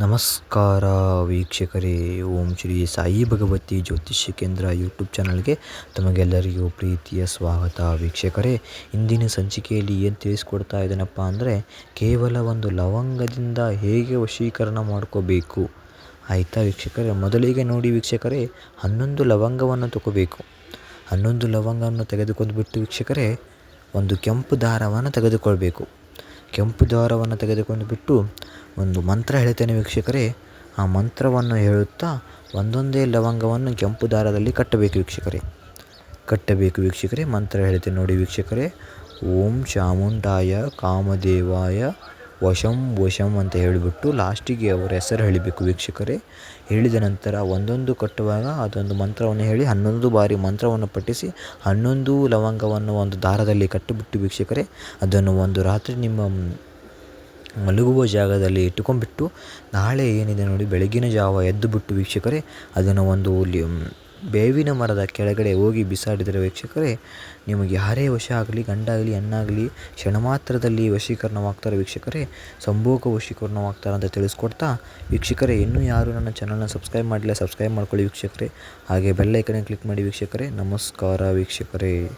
ನಮಸ್ಕಾರ ವೀಕ್ಷಕರೇ, ಓಂ ಶ್ರೀ ಸಾಯಿ ಭಗವತಿ ಜ್ಯೋತಿಷ್ಯ ಕೇಂದ್ರ ಯೂಟ್ಯೂಬ್ ಚಾನಲ್ಗೆ ತಮಗೆಲ್ಲರಿಗೂ ಪ್ರೀತಿಯ ಸ್ವಾಗತ. ವೀಕ್ಷಕರೇ, ಇಂದಿನ ಸಂಚಿಕೆಯಲ್ಲಿ ಏನು ತಿಳಿಸ್ಕೊಡ್ತಾ ಇದ್ದೇನಪ್ಪ ಅಂದರೆ, ಕೇವಲ ಒಂದು ಲವಂಗದಿಂದ ಹೇಗೆ ವಶೀಕರಣ ಮಾಡ್ಕೋಬೇಕು? ಆಯಿತಾ ವೀಕ್ಷಕರೇ? ಮೊದಲಿಗೆ ನೋಡಿ ವೀಕ್ಷಕರೇ, ಹನ್ನೊಂದು ಲವಂಗವನ್ನು ತಗೋಬೇಕು. ಹನ್ನೊಂದು ಲವಂಗವನ್ನು ತೆಗೆದುಕೊಂಡು ಬಿಟ್ಟು ವೀಕ್ಷಕರೇ, ಒಂದು ಕೆಂಪು ದಾರವನ್ನು ತೆಗೆದುಕೊಳ್ಬೇಕು. ಕೆಂಪು ದಾರವನ್ನು ತೆಗೆದುಕೊಂಡು ಬಿಟ್ಟು ಒಂದು ಮಂತ್ರ ಹೇಳ್ತೇನೆ ವೀಕ್ಷಕರೇ. ಆ ಮಂತ್ರವನ್ನು ಹೇಳುತ್ತಾ ಒಂದೊಂದೇ ಲವಂಗವನ್ನು ಕೆಂಪು ದಾರದಲ್ಲಿ ಕಟ್ಟಬೇಕು ವೀಕ್ಷಕರೇ. ಕಟ್ಟಬೇಕು ವೀಕ್ಷಕರೇ, ಮಂತ್ರ ಹೇಳ್ತೇನೆ ನೋಡಿ ವೀಕ್ಷಕರೇ. ಓಂ ಚಾಮುಂಡಾಯ ಕಾಮದೇವಾಯ ವಶಂ ವಶಂ ಅಂತ ಹೇಳಿಬಿಟ್ಟು ಲಾಸ್ಟಿಗೆ ಅವರ ಹೆಸರು ಹೇಳಬೇಕು ವೀಕ್ಷಕರೇ. ಹೇಳಿದ ನಂತರ ಒಂದೊಂದು ಕಟ್ಟುವಾಗ ಅದೊಂದು ಮಂತ್ರವನ್ನು ಹೇಳಿ ಹನ್ನೊಂದು ಬಾರಿ ಮಂತ್ರವನ್ನು ಪಠಿಸಿ ಹನ್ನೊಂದು ಲವಂಗವನ್ನು ಒಂದು ದಾರದಲ್ಲಿ ಕಟ್ಟಿಬಿಟ್ಟು ವೀಕ್ಷಕರೇ, ಅದನ್ನು ಒಂದು ರಾತ್ರಿ ನಿಮ್ಮ ಮಲಗುವ ಜಾಗದಲ್ಲಿ ಇಟ್ಟುಕೊಂಡ್ಬಿಟ್ಟು ನಾಳೆ ಏನಿದೆ ನೋಡಿ ಬೆಳಗಿನ ಜಾವ ಎದ್ದು ಬಿಟ್ಟು ವೀಕ್ಷಕರೇ, ಅದನ್ನು ಒಂದು ಬೇವಿನ ಮರದ ಕೆಳಗಡೆ ಹೋಗಿ ಬಿಸಾಡಿದರೆ ವೀಕ್ಷಕರೇ, ನಿಮಗೆ ಯಾರೇ ವಶ ಆಗಲಿ, ಗಂಡಾಗಲಿ ಹೆಣ್ಣಾಗಲಿ ಕ್ಷಣ ಮಾತ್ರದಲ್ಲಿ ವಶೀಕರಣವಾಗ್ತಾರೆ ವೀಕ್ಷಕರೇ, ಸಂಭೋಗ ವಶೀಕರಣವಾಗ್ತಾರೆ ಅಂತ ತಿಳಿಸ್ಕೊಡ್ತಾ, ವೀಕ್ಷಕರೇ, ಇನ್ನೂ ಯಾರು ನನ್ನ ಚಾನಲ್ನ ಸಬ್ಸ್ಕ್ರೈಬ್ ಮಾಡಿಲ್ಲ ಸಬ್ಸ್ಕ್ರೈಬ್ ಮಾಡ್ಕೊಳ್ಳಿ ವೀಕ್ಷಕರೇ. ಹಾಗೆ ಬೆಲ್ಲೈಕನೇ ಕ್ಲಿಕ್ ಮಾಡಿ ವೀಕ್ಷಕರೇ. ನಮಸ್ಕಾರ ವೀಕ್ಷಕರೇ.